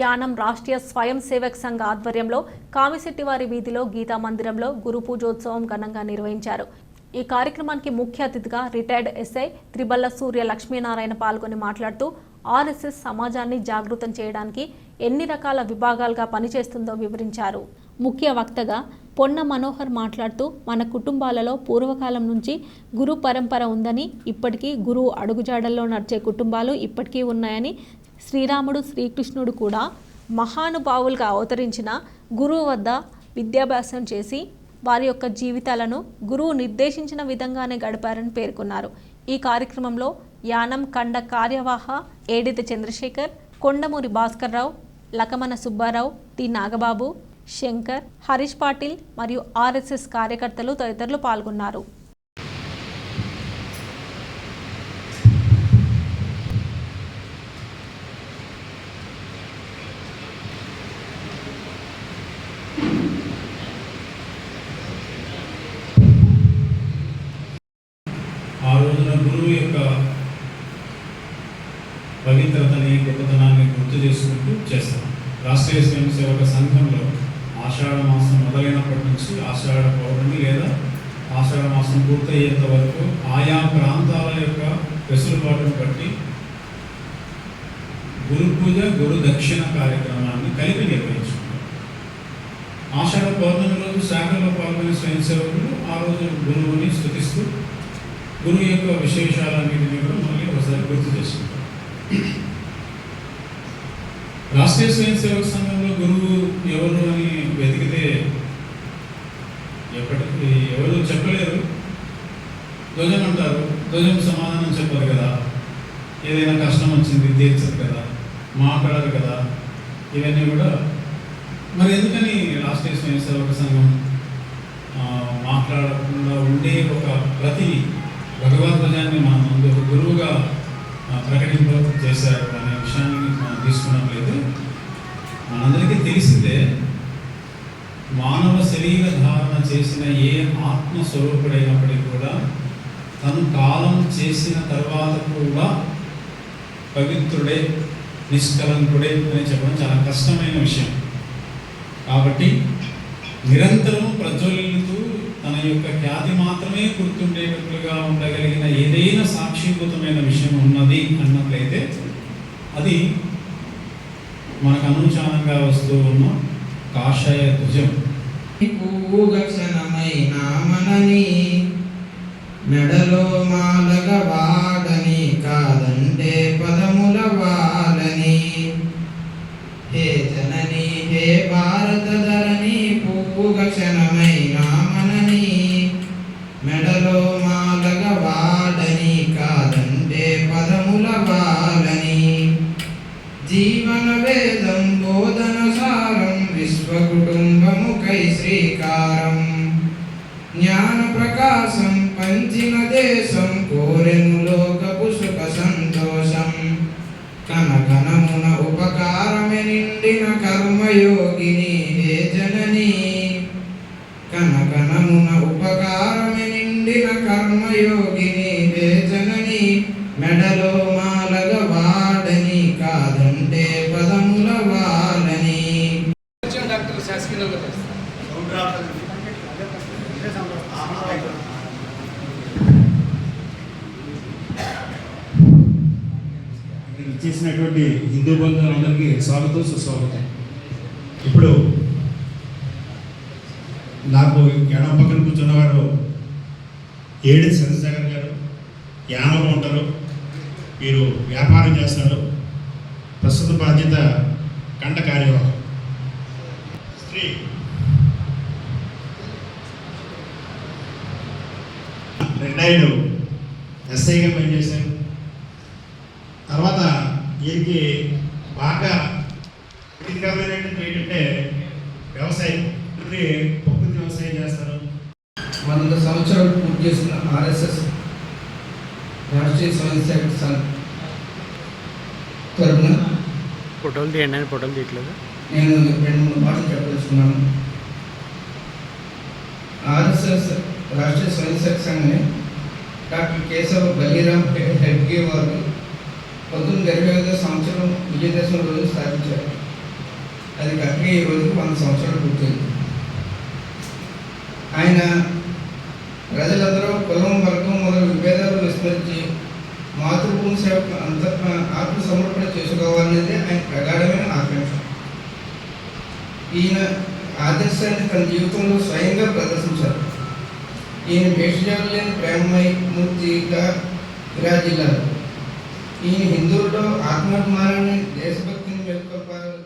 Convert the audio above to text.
యానం రాష్ట్రీయ స్వయం సేవక్ సంఘ ఆధ్వర్యంలో కామిశెట్టివారి వీధిలో గీతా మందిరంలో గురు పూజోత్సవం ఘనంగా నిర్వహించారు. ఈ కార్యక్రమానికి ముఖ్య అతిథిగా రిటైర్డ్ ఎస్ఐ త్రిబల్ల సూర్య లక్ష్మీనారాయణ పాల్గొని మాట్లాడుతూ ఆర్ఎస్ఎస్ సమాజాన్ని జాగృతం చేయడానికి ఎన్ని రకాల విభాగాలుగా పనిచేస్తుందో వివరించారు. ముఖ్య వక్తగా పొన్న మనోహర్ మాట్లాడుతూ మన కుటుంబాలలో పూర్వకాలం నుంచి గురు పరంపర ఉందని ఇప్పటికీ గురువు అడుగుజాడల్లో నడిచే కుటుంబాలు ఇప్పటికీ ఉన్నాయని శ్రీరాముడు శ్రీకృష్ణుడు కూడా మహానుభావులుగా అవతరించిన గురువు వద్ద విద్యాభ్యాసం చేసి వారి యొక్క జీవితాలను గురువు నిర్దేశించిన విధంగానే గడిపారని పేర్కొన్నారు. ఈ కార్యక్రమంలో యానం కండ కార్యవాహ ఏడిత చంద్రశేఖర్ కొండమూరి భాస్కర్రావు లకమన సుబ్బారావు టి నాగబాబు శంకర్ హరీష్ పాటిల్ మరియు ఆర్ఎస్ఎస్ కార్యకర్తలు తదితరులు పాల్గొన్నారు ఆ రోజున గురువు యొక్క పవిత్రతని గొప్పతనాన్ని గుర్తు చేసుకుంటూ చేస్తాం. రాష్ట్రీయ స్వయం సేవక సంఘంలో ఆషాఢ మాసం మొదలైనప్పటి నుంచి ఆషాఢ పౌర్ణమి లేదా ఆషాఢ మాసం పూర్తయ్యేంత వరకు ఆయా ప్రాంతాల యొక్క వెసులుబాటును బట్టి గురు పూజ గురు దక్షిణ కార్యక్రమాన్ని కలిపి నిర్వహించుకుంటాం. ఆషాఢ పౌర్ణమి రోజు శాఖలో పాల్గొనే స్వయం సేవకులు ఆ రోజు గురువుని స్థుతిస్తూ గురువు యొక్క విశేషాలన్నింటినీ కూడా మళ్ళీ ఒకసారి గుర్తు చేసుకుంటాం. రాష్ట్రీయ స్వయం సేవక సంఘంలో గురువు ఎవరు అని వెతికితే ఎప్పటికీ ఎవరు చెప్పలేరు. ధ్వజం అంటారు. ధ్వజం సమాధానం చెప్పరు కదా. ఏదైనా కష్టం వచ్చింది తీర్చరు కదా. మాట్లాడరు కదా. ఇవన్నీ కూడా మరి ఎందుకని రాష్ట్రీయ స్వయం సేవక సంఘం మాట్లాడకుండా ఉండే ఒక ప్రతి భగవద్గీతాన్ని మన ముందు ఆ, చేశారు అనే విషయాన్ని మనం తీసుకున్నట్లయితే లేదు. మనందరికీ తెలిసిందే మానవ శరీర ధారణ చేసిన ఏ ఆత్మస్వరూపుడైనప్పటికీ కూడా తను కాలం చేసిన తర్వాత కూడా పవిత్రుడే నిష్కలంకుడే అని చెప్పడం చాలా కష్టమైన విషయం. కాబట్టి నిరంతరం ప్రజ్వలితూ యొక్క ఖ్యాతి మాత్రమే గుర్తుండేటట్లుగా ఉండగలిగిన ఏదైనా సాక్షీభూతమైన విషయం ఉన్నది అన్నట్లయితే అది మనకు అనుచానంగా వస్తూ ఉన్న కాషాయ ధ్వజం. పూగక్షణమైన మెడలో మాలగ వాడని కాదంటే స్వకుటుంబముకై శ్రీకారం. జ్ఞాన ప్రకాశం పంచిన దేశం కోరెను లోకపు సుఖ సంతోషం. కనకనమున ఉపకారమే నిండిన కర్మయోగిని హే జనని? కనకనమున ఉపకారమే నిండిన కర్మయోగిని హే జనని? మెడలో ఇచ్చేసినటువంటి హిందూ బంధువులందరికీ స్వాగతం సుస్వాగతం. ఇప్పుడు నాకు ఎడం పక్కన కూర్చున్నవారు ఏడు చంద్రశేఖర్ గారు యానంలో ఉంటారు. వీరు వ్యాపారం చేస్తారు ప్రస్తుత బాధ్యత కండ కార్యవాహం స్త్రీ రిటైర్డ్ ఎస్ఐగా పనిచేశారు. తర్వాత వీరికి బాగా ప్రీతికరమైనటువంటి ఏంటంటే వ్యవసాయం ప్రకృతి వ్యవసాయం చేస్తారు. వంద సంవత్సరాలు పూర్తి చేసిన ఆర్ఎస్ఎస్ రాష్ట్రీయ స్వయం సేవక సంఘ్ ఫోటోలు తీయండి ఫోటోలు తీయట్లేదు. నేను రెండు మూడు మాటలు చెప్పదలుచుకున్నాను. ఆర్ఎస్ఎస్ రాష్ట్రీయ స్వయం సేవక సంఘం డాక్టర్ కేశవ్ బలిరామ్ హెడ్గే వారు పంతొమ్మిది ఇరవై ఐదో సంవత్సరం విజయదశమి రోజు స్థాపించారు. అది కరెక్ట్గా ఈ రోజుకి వంద సంవత్సరాలు పూర్తయింది. ఆయన ప్రజలందరూ కులం వర్గం మొదలు విభేదాలు విస్మరించి మాతృభూమి సేవకు అంత ఆత్మ సమర్పణ చేసుకోవాలనేది ఆయన ప్రగాఢమైన ఆకాంక్ష. ఈయన ఆదర్శాన్ని తన జీవితంలో స్వయంగా ప్రదర్శించారు. ఈయన భేషజాలు లేని ప్రేమమై మూర్తిగా విరాజిల్లారు. ఈయన హిందువుల్లో ఆత్మాభిమానాన్ని దేశభక్తిని మేల్కొల్పాలని